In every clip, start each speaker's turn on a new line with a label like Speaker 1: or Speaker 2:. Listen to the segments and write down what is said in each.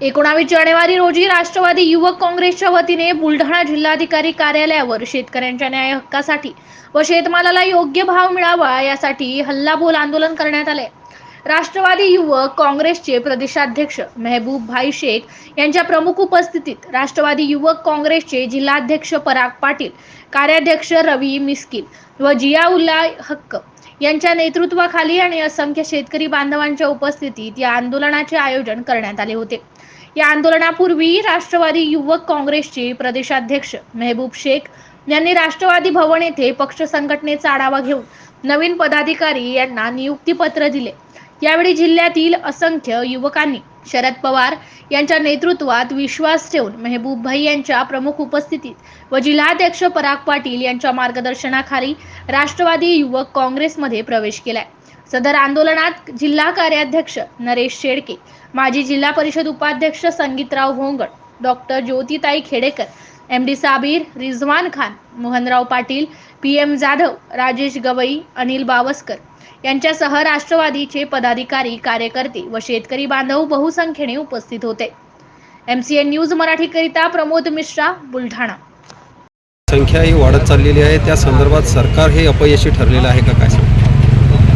Speaker 1: एकोणावीस जानेवारी रोजी राष्ट्रवादी युवक काँग्रेसच्या वतीने बुलढाणा जिल्हाधिकारी कार्यालयावर शेतकऱ्यांच्या न्याय हक्कासाठी व शेतमालाला योग्य भाव मिळावा यासाठी हल्लाबोल आंदोलन करण्यात आले. राष्ट्रवादी युवक काँग्रेसचे प्रदेशाध्यक्ष मेहबूब भाई शेख यांच्या प्रमुख उपस्थितीत राष्ट्रवादी युवक काँग्रेसचे जिल्हाध्यक्ष पराग पाटील कार्याध्यक्ष रवी मिस्किन व जियाउल्ला हक्क यांच्या नेतृत्वाखाली आणि असंख्य शेतकरी बांधवांच्या उपस्थितीत या आंदोलनाचे आयोजन करण्यात आले होते. या आंदोलनापूर्वी राष्ट्रवादी युवक काँग्रेसचे प्रदेशाध्यक्ष मेहबूब शेख यांनी राष्ट्रवादी भवन येथे पक्ष संघटनेचा आढावा घेऊन नवीन पदाधिकारी यांना नियुक्तीपत्र दिले. यावेळी जिल्ह्यातील असंख्य युवकांनी शरद पवार यांच्या नेतृत्वात विश्वास ठेवून मेहबूब भाई यांच्या प्रमुख उपस्थितीत व जिल्हाध्यक्ष पराग पाटील यांच्या मार्गदर्शनाखाली राष्ट्रवादी युवक काँग्रेसमध्ये प्रवेश केलाय. सदर आंदोलनात जिल्हा कार्याध्यक्ष नरेश शेडके माजी जिल्हा परिषद उपाध्यक्ष Sangeetrao Hongad doctor Jyotitai Khedekar M D Sabir Rizwan Khan Mohanrao Patil P M Jadhav Rajesh Gawai Anil Bawaskar यांच्यासह राष्ट्रवादीचे पदाधिकारी कार्यकर्ते व शेतकरी बांधव बहुसंख्येने उपस्थित होते. एम सी एन न्यूज मराठीकरिता प्रमोद मिश्रा बुलढाणा.
Speaker 2: संख्या ही वाढत चाललेली आहे. त्या संदर्भात सरकार हे अपयशी ठरलेलं आहे का काय?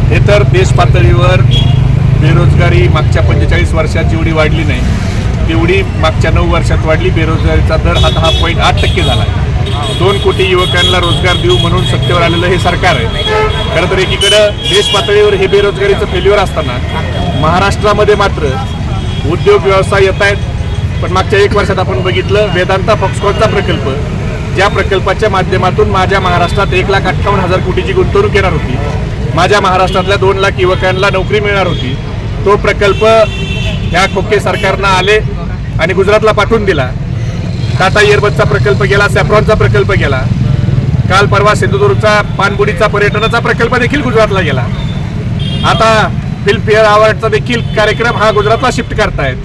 Speaker 3: हे तर देश पातळीवर बेरोजगारी मागच्या पंचेचाळीस वर्षात जेवढी वाढली नाही तेवढी मागच्या नऊ वर्षात वाढली. बेरोजगारीचा दर हा दहा पॉईंट आठ टक्के झाला आहे. दोन कोटी युवकांना रोजगार देऊ म्हणून सत्तेवर आलेलं हे सरकार आहे. खरं तर एकीकडं देश पातळीवर हे बेरोजगारीचं फेल्युअर असताना महाराष्ट्रामध्ये मात्र उद्योग व्यवसाय येत आहेत. पण मागच्या एक वर्षात आपण बघितलं वेदांता फॉक्सकॉनचा प्रकल्प ज्या प्रकल्पाच्या माध्यमातून माझ्या महाराष्ट्रात एक लाख अठ्ठावन्न हजार कोटीची गुंतवणूक येणार होती. माझ्या महाराष्ट्रातल्या दोन लाख युवकांना नोकरी मिळणार होती. तो प्रकल्प ह्या खोके सरकारनं आले आणि गुजरातला पाठवून दिला. टाटा इयरबसचा प्रकल्प गेला सॅफ्रॉनचा प्रकल्प गेला. काल परवा सिंधुदुर्गचा पानबुडीचा पर्यटनाचा प्रकल्प देखील गुजरातला गेला. आता फिल्मफेअर अवॉर्डचा देखील कार्यक्रम हा गुजरातला शिफ्ट करतायत.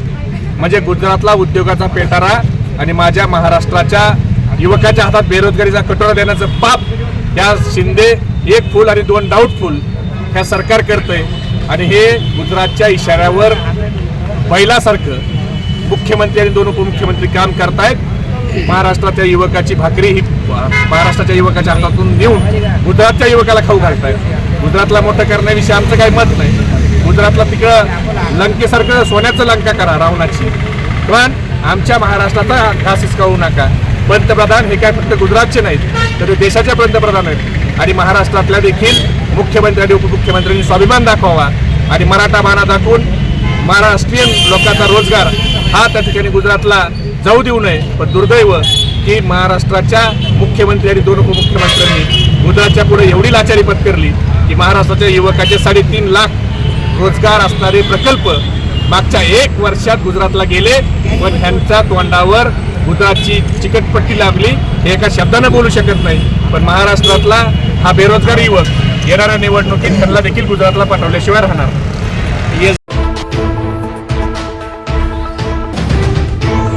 Speaker 3: म्हणजे गुजरातला उद्योगाचा पेटारा आणि माझ्या महाराष्ट्राच्या युवकाच्या हातात बेरोजगारीचा कटोरा देण्याचं पाप या शिंदे एक फुल आणि दोन डाऊटफुल ह्या सरकार करतंय. आणि हे गुजरातच्या इशाऱ्यावर पहिल्यासारखं मुख्यमंत्री आणि दोन उपमुख्यमंत्री काम करतायत. महाराष्ट्राच्या युवकाची भाकरी ही महाराष्ट्राच्या युवकाच्या हातातून नेऊन गुजरातच्या युवकाला खाऊ घालतायत. गुजरातला मोठं करण्याविषयी आमचं काही मत नाही. गुजरातला तिकडं लंकेसारखं सोन्याचं लंका करा रावणाची. पण आमच्या महाराष्ट्राचा घास हिसकावू नका. पंतप्रधान हे काय फक्त गुजरातचे नाहीत तर देशाचे पंतप्रधान आहेत. आणि महाराष्ट्रातल्या देखील मुख्यमंत्री आणि उपमुख्यमंत्र्यांनी स्वाभिमान दाखवावा. आणि मराठा बाणा दाखवून महाराष्ट्रीयन लोकांचा रोजगार हा त्या ठिकाणी गुजरातला जाऊ देऊ नये पण दुर्दैव की महाराष्ट्राच्या मुख्यमंत्री आणि दोन उपमुख्यमंत्र्यांनी गुजरातच्या पुढे एवढी लाचारी पत्करली की महाराष्ट्राच्या युवकाचे साडेतीन लाख रोजगार असणारे प्रकल्प मागच्या एक वर्षात गुजरातला गेले पण ह्यांच्या तोंडावर गुजरातची चिकटपट्टी लागली. हे एका शब्दानं बोलू शकत नाही पण महाराष्ट्रातला हा बेरोजगार युवक येणाऱ्या निवडणुकीत त्यांना देखील गुजरातला पाठवल्याशिवाय राहणार.